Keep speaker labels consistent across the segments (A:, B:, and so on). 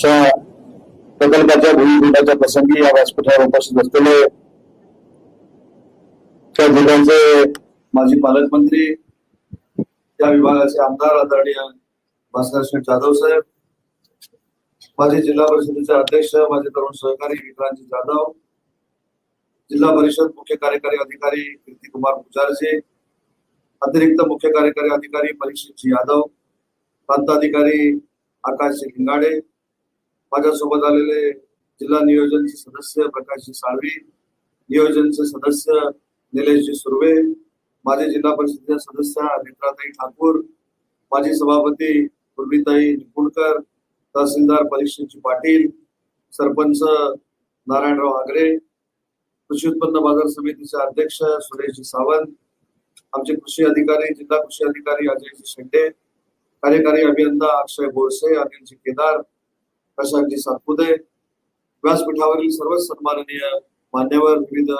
A: च्या प्रकल्पाच्या भूमिपुटाच्या प्रसंगी या व्यासपीठावर उपस्थित असलेले त्या जिल्ह्याचे माजी पालकमंत्री या विभागाचे आमदार आदरणीय भास्कर शेठ जाधव साहेब माजी जिल्हा परिषदेचे अध्यक्ष माझे तरुण सहकारी विक्रांतजी जाधव जिल्हा परिषद मुख्य कार्यकारी अधिकारी कीर्तिकुमार पुजारजी अतिरिक्त मुख्य कार्यकारी अधिकारी परीक्षितजी यादव प्रांताधिकारी आकाशजी लिंगाडे माझ्यासोबत आलेले जिल्हा नियोजनचे सदस्य प्रकाशजी साळवी नियोजनचे सदस्य निलेशजी सुर्वे माझे जिल्हा परिषदेच्या सदस्य नेत्राताई ठाकूर माजी सभापती पूर्वीताई निपुणकर तहसीलदार परीक्षेची पाटील सरपंच नारायणराव आगरे कृषी उत्पन्न बाजार समितीचे अध्यक्ष सुरेशजी सावंत आमचे कृषी अधिकारी जिल्हा कृषी अधिकारी अजयजी शेंडे कार्यकारी अभियंता अक्षय बोरसे अनिलजी केदार प्रशांतजी सातपुते व्यासपीठावरील सर्वच सन्माननीय मान्यवर विविध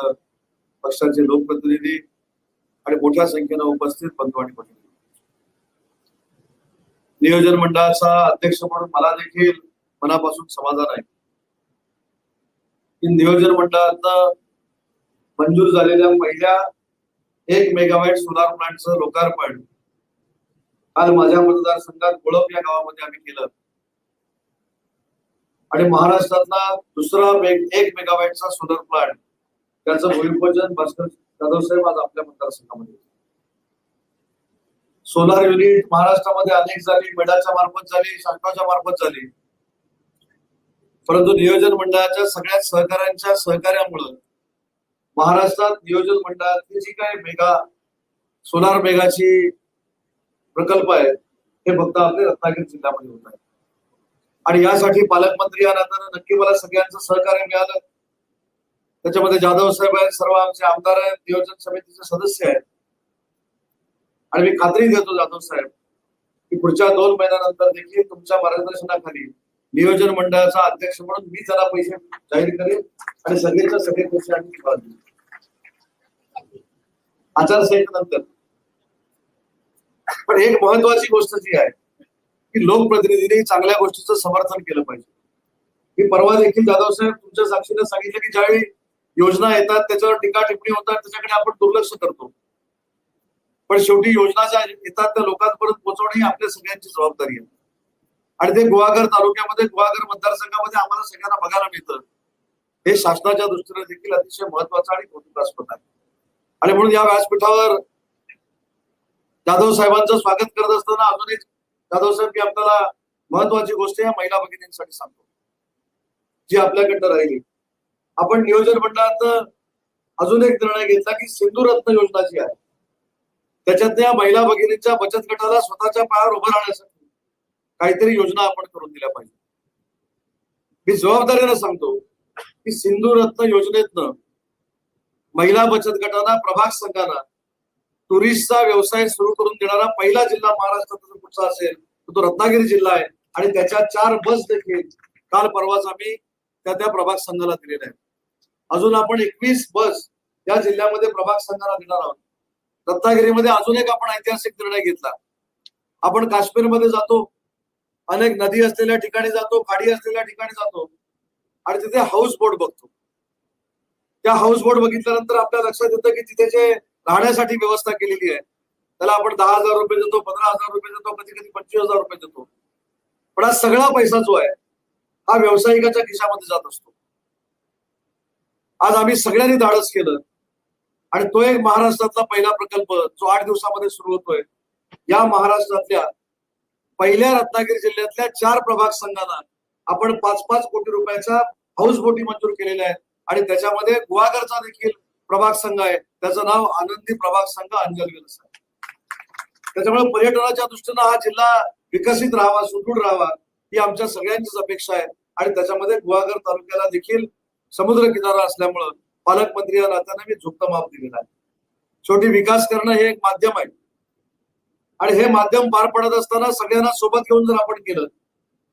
A: पक्षाचे लोकप्रतिनिधी आणि मोठ्या संख्येनं उपस्थित बंधू आणि भगिनी नियोजन मंडळाचा अध्यक्ष म्हणून मला देखील मनापासून समाधान आहे. की नियोजन मंडळात मंजूर झालेल्या पहिल्या एक मेगावॅट सोलार प्लांटचं लोकार्पण काल माझ्या मतदारसंघात गोळप या गावामध्ये आम्ही केलं. आणि महाराष्ट्रातला दुसरा एक मेगावॅटचा सोलर प्लांट त्याचं भूमिपूजन भास्कर जाधव साहेब आज आपल्या मतदारसंघामध्ये सोलार युनिट महाराष्ट्रामध्ये अनेक झाली मेडाच्या मार्फत झाली शासनाच्या मार्फत झाली. परंतु नियोजन मंडळाच्या सगळ्या सहकाऱ्यांच्या सहकार्यामुळं महाराष्ट्रात नियोजन मंडळातली जी काही मेगा सोलार मेगाची प्रकल्प आहे हे फक्त आपले रत्नागिरी जिल्ह्यामध्ये होत आहे आणि यासाठी पालकमंत्री या नात्यानं नक्की मला सगळ्यांचं सहकार्य मिळालं. त्याच्यामध्ये जाधव साहेब आहेत सर्व आमचे आमदार आहेत नियोजन समितीचे सदस्य आहेत. आणि मी खात्री देतो जाधव साहेब की पुढच्या दोन महिन्यानंतर देखील तुमच्या मार्गदर्शनाखाली नियोजन मंडळाचा अध्यक्ष म्हणून मी त्याला पैसे जाहीर करेन आणि सगळेच्या सगळे पैसे आम्ही आचारसंहितेनंतर. पण एक महत्वाची गोष्ट जी आहे की लोकप्रतिनिधींनी चांगल्या गोष्टीचं समर्थन केलं पाहिजे. मी परवा देखील जाधव साहेब तुमच्या साक्षीने सांगितलं की ज्यावेळी योजना येतात त्याच्यावर टीका टिप्पणी होतात त्याच्याकडे आपण दुर्लक्ष करतो. पण शेवटी योजना ज्या येतात त्या लोकांपर्यंत पोहोचवणे ही आपल्या सगळ्यांची जबाबदारी आहे. आणि ते गुहागर तालुक्यामध्ये गुहागर मतदारसंघामध्ये आम्हाला सगळ्यांना बघायला मिळतं. हे शासनाच्या दृष्टीने देखील अतिशय महत्वाचं आणि कौतुकास्पद आहे. आणि म्हणून या व्यासपीठावर जाधव साहेबांचं स्वागत करत असताना अजून एक जाधव साहेब मी आपल्याला महत्वाची गोष्ट या महिला भगिनींसाठी सांगतो जी आपल्याकडनं राहिली. आपण नियोजन मंडळात अजून एक निर्णय घेतला की सिंधुरत्न योजना जी आहे त्याच्यातल्या महिला भगिनींच्या बचत गटाला स्वतःच्या पायावर उभं राहण्यासाठी काहीतरी योजना आपण करून दिल्या पाहिजे. मी जबाबदारीनं सांगतो की सिंधुरत्न योजनेतनं महिला बचत गटांना प्रभाग संघांना टुरिस्टचा व्यवसाय सुरू करून देणारा पहिला जिल्हा महाराष्ट्रात कुठचा असेल तर तो रत्नागिरी जिल्हा आहे. आणि त्याच्या चार बस देखील काल परवाच आम्ही त्या त्या प्रभाग संघाला दिलेल्या आहेत. अजून आपण एकवीस बस या जिल्ह्यामध्ये प्रभाग संघाला देणार आहोत. रत्नागिरीमध्ये अजून एक आपण ऐतिहासिक निर्णय घेतला. आपण काश्मीरमध्ये जातो. अनेक नदी असलेल्या ठिकाणी जातो खाडी असलेल्या ठिकाणी जातो. आणि तिथे हाऊस बोट बघतो. त्या हाऊस बोट बघितल्यानंतर आपल्या लक्षात येतं की तिथे जे राहण्यासाठी व्यवस्था केलेली आहे. त्याला आपण दहा हजार रुपये देतो पंधरा हजार रुपये देतो कधी कधी पंचवीस हजार रुपये देतो. पण हा सगळा पैसा जो आहे हा व्यावसायिकाच्या खिशामध्ये जात असतो. आज आम्ही सगळ्यांनी धाडस केलं. आणि तो एक महाराष्ट्रातला पहिला प्रकल्प जो आठ दिवसामध्ये सुरू होतोय या महाराष्ट्रातल्या पहिल्या रत्नागिरी जिल्ह्यातल्या चार प्रभाग संघांना आपण पाच पाच कोटी रुपयाच्या हाऊस बोटी मंजूर केलेल्या आहेत आणि त्याच्यामध्ये गुवाघरचा देखील प्रभाग संघ आहे. त्याचं नाव आनंदी प्रभाग संघ अंजल गेलं आहे. त्याच्यामुळे पर्यटनाच्या दृष्टीनं हा जिल्हा विकसित राहावा सुदृढ राहावा ही आमच्या सगळ्यांचीच अपेक्षा आहे. आणि त्याच्यामध्ये गुहागर तालुक्याला देखील समुद्र किनारा असल्यामुळं पालकमंत्री या नात्याने मी झुकतं माप दिलेला आहे. शेवटी विकास करणं हे एक माध्यम आहे. आणि हे माध्यम पार पडत असताना सगळ्यांना सोबत घेऊन जर आपण केलं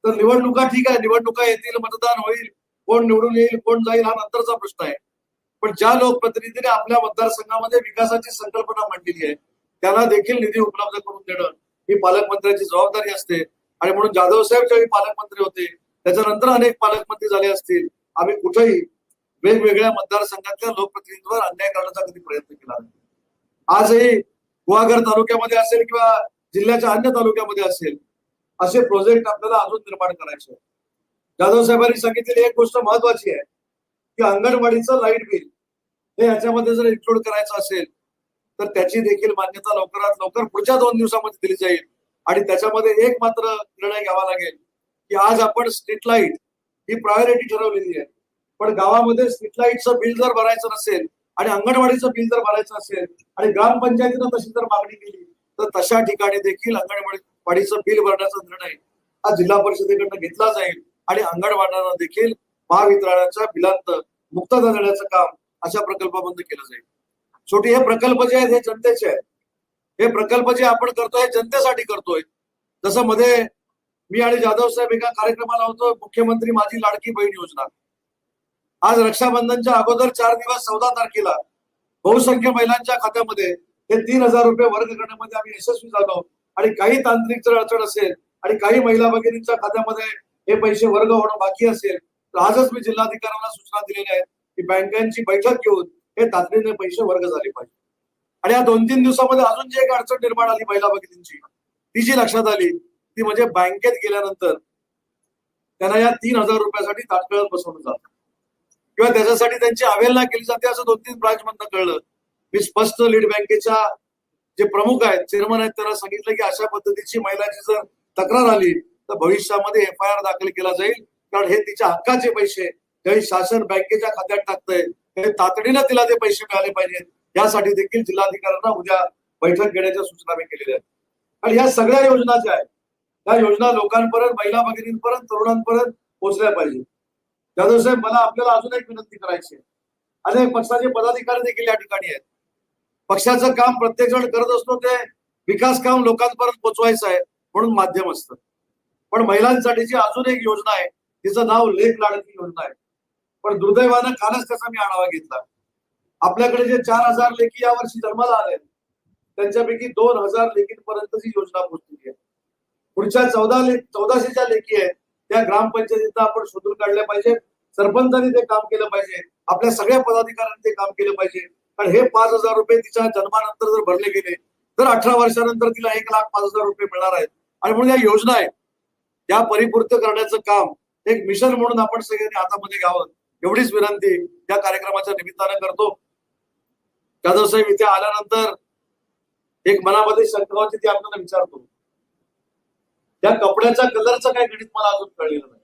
A: तर निवडणुका ठीक आहे. निवडणुका येतील मतदान होईल. कोण निवडून येईल कोण जाईल हा नंतरचा प्रश्न आहे. पण ज्या लोकप्रतिनिधीने आपल्या मतदारसंघामध्ये विकासाची संकल्पना मांडलेली आहे त्यांना देखील निधी उपलब्ध करून देणं ही पालकमंत्र्याची जबाबदारी असते. आणि म्हणून जाधव साहेब ज्यावेळी पालकमंत्री होते त्याच्यानंतर अनेक पालकमंत्री झाले असतील. आम्ही कुठेही वेगवेगळ्या मतदारसंघातल्या लोकप्रतिनिधींवर अन्याय करण्याचा कधी प्रयत्न केला नाही. आजही गुहागर तालुक्यामध्ये असेल किंवा जिल्ह्याच्या अन्य तालुक्यामध्ये असेल असे प्रोजेक्ट आपल्याला अजून निर्माण करायचे आहेत. जाधव साहेबांनी सांगितलेली एक गोष्ट महत्वाची आहे. की अंगणवाडीचं लाइट बिल हे याच्यामध्ये जर इन्क्लूड करायचं असेल तर त्याची देखील मान्यता लवकरात लवकर पुढच्या दोन दिवसामध्ये दिली जाईल. आणि त्याच्यामध्ये एक मात्र निर्णय घ्यावा लागेल की आज आपण स्ट्रीट लाइट ही प्रायोरिटी ठरवलेली आहे. पण गावामध्ये स्ट्रीट लाईटचं बिल जर भरायचं नसेल आणि अंगणवाडीचं बिल जर भरायचं असेल आणि ग्रामपंचायतीनं तशी जर मागणी केली तर तशा ठिकाणी देखील अंगणवाडी बिल भरण्याचा निर्णय हा जिल्हा परिषदेकडनं घेतला जाईल आणि अंगणवाड्यांना देखील महावितरणाच्या बिलांत मुक्तता देण्याचं काम अशा प्रकल्पाबद्दल केलं जाईल. शेवटी हे प्रकल्प जे आहेत हे जनतेचे आहेत. हे प्रकल्प जे आपण करतोय जनतेसाठी करतोय. जसं मध्ये मी आणि जाधव साहेब एका कार्यक्रमाला होतो मुख्यमंत्री माझी लाडकी बहीण योजना. आज रक्षाबंधनच्या अगोदर चार दिवस चौदा तारखेला बहुसंख्य महिलांच्या खात्यामध्ये हे तीन हजार रुपये वर्ग करण्यामध्ये आम्ही यशस्वी झालो. आणि काही तांत्रिक जर अडचण असेल आणि काही महिला भगिनींच्या खात्यामध्ये हे पैसे वर्ग होणं बाकी असेल तर आजच मी जिल्हाधिकाऱ्यांना सूचना दिलेल्या आहेत की बँकांची बैठक घेऊन हे तातडीने पैसे वर्ग झाले पाहिजे. आणि या दोन तीन दिवसामध्ये अजून जी एक अडचण निर्माण आली महिला भगिनींची ती जी लक्षात आली ती म्हणजे बँकेत गेल्यानंतर त्यांना या तीन हजार रुपयासाठी तात्काळ बसवलं जातं. किंवा त्याच्यासाठी त्यांची अवहेलना केली जाते असं दोन तीन ब्रांच मधनं कळलं. मी स्पष्ट लीड बँकेच्या जे प्रमुख आहेत चेअरमन आहेत त्यांना सांगितलं की अशा पद्धतीची महिलाची जर तक्रार आली तर भविष्यामध्ये एफ आय आर दाखल केला जाईल. कारण हे तिच्या हक्काचे पैसे काही शासन बँकेच्या खात्यात टाकतंय हे तातडीनं तिला ते पैसे मिळाले पाहिजेत. यासाठी देखील जिल्हाधिकाऱ्यांना उद्या बैठक घेण्याच्या सूचना मी केलेल्या आहेत. आणि ह्या सगळ्या योजना ज्या आहेत त्या योजना लोकांपर्यंत महिला भगिनींपर्यंत तरुणांपर्यंत पोहोचल्या पाहिजे त्या साहेब मला आपल्याला अजून एक विनंती करायची आहे. अनेक पक्षाचे पदाधिकारी देखील या ठिकाणी आहेत. पक्षाचं काम प्रत्येक जण करत असतो ते विकास काम लोकांपर्यंत पोहोचवायचं आहे म्हणून माध्यम असतं. पण महिलांसाठीची अजून एक योजना आहे तिचं नाव लेख लाडकी योजना आहे. पण दुर्दैवानं कालच त्याचा मी आढावा घेतला. आपल्याकडे जे चार हजार लेखी यावर्षी जन्माला आले त्यांच्यापैकी दोन हजार लेखींपर्यंतची योजना पोहोचलेली आहे. पुढच्या चौदा ले चौदाशे ज्या लेखी आहेत त्या ग्रामपंचायतींना आपण शोधून काढल्या पाहिजे सरपंचांनी ते काम केलं पाहिजे. आपल्या सगळ्या पदाधिकाऱ्यांनी ते काम केलं पाहिजे. कारण हे पाच हजार रुपये तिच्या जन्मानंतर जर भरले गेले तर अठरा वर्षानंतर तिला एक लाख पाच हजार रुपये मिळणार आहेत. आणि म्हणून या योजना आहेत. त्या परिपूर्त करण्याचं काम एक मिशन म्हणून आपण सगळ्यांनी हातामध्ये घ्यावं. एवढीच विनंती या कार्यक्रमाच्या निमित्तानं करतो. जाधव साहेब इथे आल्यानंतर एक मनामध्ये शंका होती ती आपल्याला विचारतो. त्या कपड्याच्या कलरचं काय गणित मला अजून कळलेलं नाही.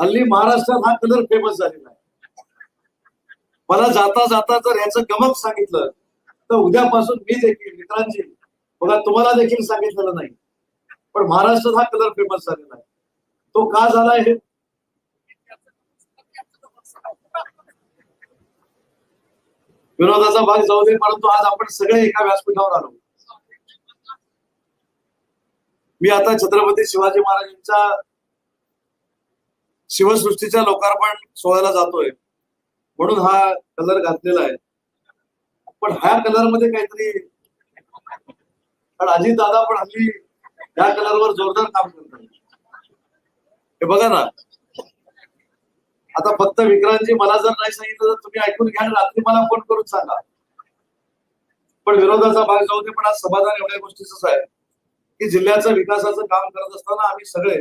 A: हल्ली महाराष्ट्रात हा कलर फेमस झालेला आहे. मला जाता जाता जर याचं गमक सांगितलं तर उद्यापासून मी देखील मित्रांची बघा तुम्हाला देखील सांगितलेलं नाही. पण महाराष्ट्रात हा कलर फेमस झालेला आहे. तो का झालाय हे? विनोदाचा भाग जाऊ दे परंतु आज आपण सगळे एका व्यासपीठावर आलो. मी आता छत्रपती शिवाजी महाराजांच्या शिवसृष्टीच्या लोकार्पण सोहळ्याला जातोय. म्हणून हा कलर घातलेला आहे. पण ह्या कलरमध्ये काहीतरी कारण अजित दादा पण हल्ली या कलरवर जोरदार काम करतात. हे बघा ना. आता फक्त विक्रांतजी मला जर नाही सांगितलं तर तुम्ही ऐकून घ्या रात्री मला फोन करून सांगा. पण विरोधाचा भाग जाऊ दे पण आज समाधान एवढ्या गोष्टीच आहे. की जिल्ह्याचं विकासाचं काम करत असताना आम्ही सगळे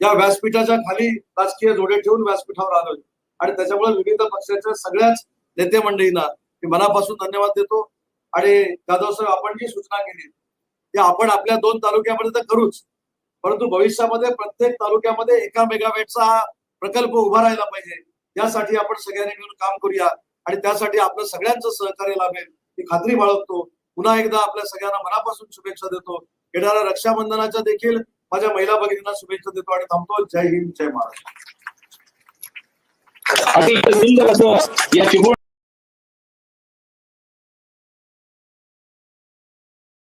A: या व्यासपीठाच्या खाली राजकीय जोडे ठेवून व्यासपीठावर आलोय. आणि त्याच्यामुळे विविध पक्षाच्या सगळ्याच नेते मंडळींना मी मनापासून धन्यवाद देतो. आणि जाधव साहेब आपण जी सूचना केली ती आपण आपल्या दोन तालुक्यामध्ये तर करूच. परंतु भविष्यामध्ये प्रत्येक तालुक्यामध्ये एका मेगावॅटचा हा प्रकल्प उभा राहिला पाहिजे. यासाठी आपण सगळ्यांनी मिळून काम करूया आणि त्यासाठी आपलं सगळ्यांचं सहकार्य लाभेल ही खात्री बाळगतो. पुन्हा एकदा आपल्या सगळ्यांना मनापासून शुभेच्छा देतो. येणाऱ्या रक्षाबंधनाच्या देखील माझ्या महिला भगिनींना शुभेच्छा देतो आणि थांबतो. जय हिंद जय महाराष्ट्र.
B: असं या चिपळूण